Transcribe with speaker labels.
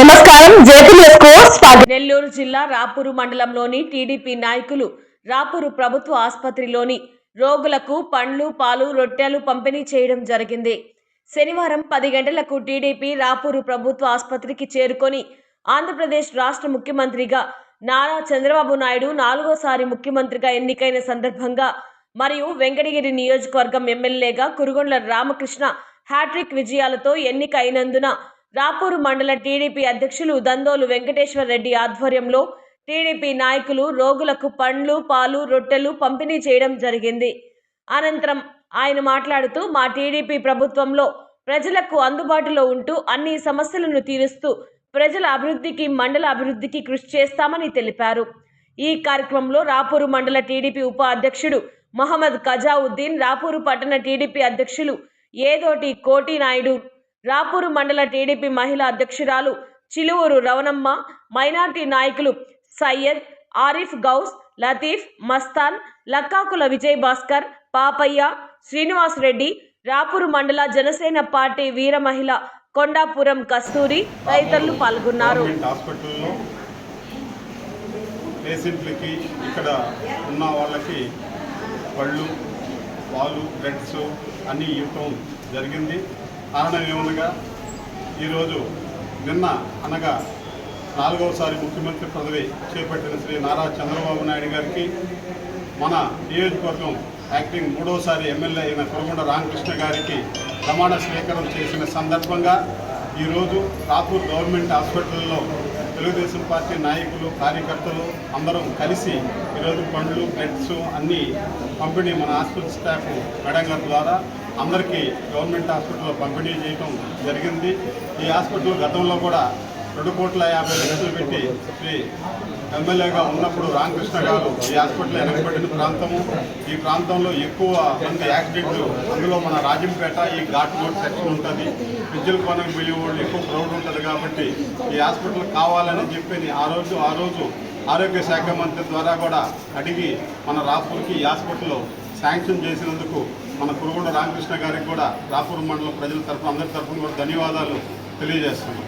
Speaker 1: నమస్కారం.
Speaker 2: నెల్లూరు జిల్లా రాపూరు మండలంలోని టీడీపీ నాయకులు రాపూరు ప్రభుత్వ ఆసుపత్రిలోని రోగులకు పండ్లు పాలు రొట్టెలు పంపిణీ చేయడం జరిగింది. శనివారం పది గంటలకు టీడీపీ రాపూరు ప్రభుత్వ ఆసుపత్రికి చేరుకొని ఆంధ్రప్రదేశ్ రాష్ట్ర ముఖ్యమంత్రిగా నారా చంద్రబాబు నాయుడు నాలుగోసారి ముఖ్యమంత్రిగా ఎన్నికైన సందర్భంగా మరియు వెంకటగిరి నియోజకవర్గం ఎమ్మెల్యేగా కురుగొండ్ల రామకృష్ణ హ్యాట్రిక్ విజయాలతో ఎన్నిక అయినందున రాపూరు మండల టీడీపీ అధ్యక్షులు దందోలు వెంకటేశ్వర రెడ్డి ఆధ్వర్యంలో టీడీపీ నాయకులు రోగులకు పండ్లు పాలు రొట్టెలు పంపిణీ చేయడం జరిగింది. అనంతరం ఆయన మాట్లాడుతూ మా టీడీపీ ప్రభుత్వంలో ప్రజలకు అందుబాటులో ఉంటూ అన్ని సమస్యలను తీరుస్తూ ప్రజల అభివృద్ధికి మండల అభివృద్ధికి కృషి చేస్తామని తెలిపారు. ఈ కార్యక్రమంలో రాపూరు మండల టీడీపీ ఉప అధ్యక్షుడు మహమ్మద్ కజావుద్దీన్ రాపూరు పట్టణ టీడీపీ అధ్యక్షులు ఏదోటి కోటి నాయుడు రాపూరు మండల టీడీపీ మహిళా అధ్యక్షురాలు చిలువూరు రవణమ్మ మైనార్టీ నాయకులు సయ్యద్ ఆరిఫ్ గౌస్ లతీఫ్ మస్తాన్ లక్కాకుల విజయ్ భాస్కర్ పాపయ్య శ్రీనివాస్ రెడ్డి రాపూరు మండల జనసేన పార్టీ వీర మహిళ కొండాపురం కస్తూరి తదితరులు పాల్గొన్నారు.
Speaker 3: పేషెంట్లకి ఇక్కడ ఉన్న వాళ్ళకి పళ్ళు పాలు బ్రెడ్స్ అన్నీ ఇవ్వటం జరిగింది. కారణం ఈరోజు నిన్న అనగా నాలుగవసారి ముఖ్యమంత్రి పదవి చేపట్టిన శ్రీ నారా చంద్రబాబు నాయుడు గారికి మన నియోజకవర్గం యాక్టింగ్ మూడవసారి ఎమ్మెల్యే అయిన కురగొండ రామకృష్ణ గారికి ప్రమాణ స్వీకారం చేసిన సందర్భంగా ఈరోజు రాపూర్ గవర్నమెంట్ హాస్పిటల్లో తెలుగుదేశం పార్టీ నాయకులు కార్యకర్తలు అందరం కలిసి ఈరోజు పండ్లు బెడ్స్ అన్నీ పంపిణీ మన హాస్పిటల్ స్టాఫ్ మేడం గారి ద్వారా అందరికీ గవర్నమెంట్ హాస్పిటల్లో పంపిణీ చేయడం జరిగింది. ఈ హాస్పిటల్ గతంలో కూడా రెండు కోట్ల యాభై లక్షలు పెట్టి శ్రీ ఎమ్మెల్యేగా ఉన్నప్పుడు రామకృష్ణ గారు ఈ హాస్పిటల్ వెనకబడిన ప్రాంతము. ఈ ప్రాంతంలో ఎక్కువ మంది యాక్సిడెంట్లు అందులో మన రాజంపేట ఈ ఘాట్ రోడ్ సెక్షన్ ఉంటుంది. విద్యుల కోనకు పోయే వాళ్ళు ఎక్కువ క్రౌడ్ ఉంటుంది కాబట్టి ఈ హాస్పిటల్ కావాలని చెప్పి ఆ రోజు ఆ రోజు ఆరోగ్య శాఖ మంత్రి ద్వారా కూడా అడిగి మన రాపూర్కి ఈ హాస్పిటల్ శాంక్షన్ చేసినందుకు మన కురుగొండ రామకృష్ణ గారికి కూడా రాపూర్ మండలం ప్రజల తరఫున అందరి తరఫున కూడా ధన్యవాదాలు తెలియజేస్తున్నాం.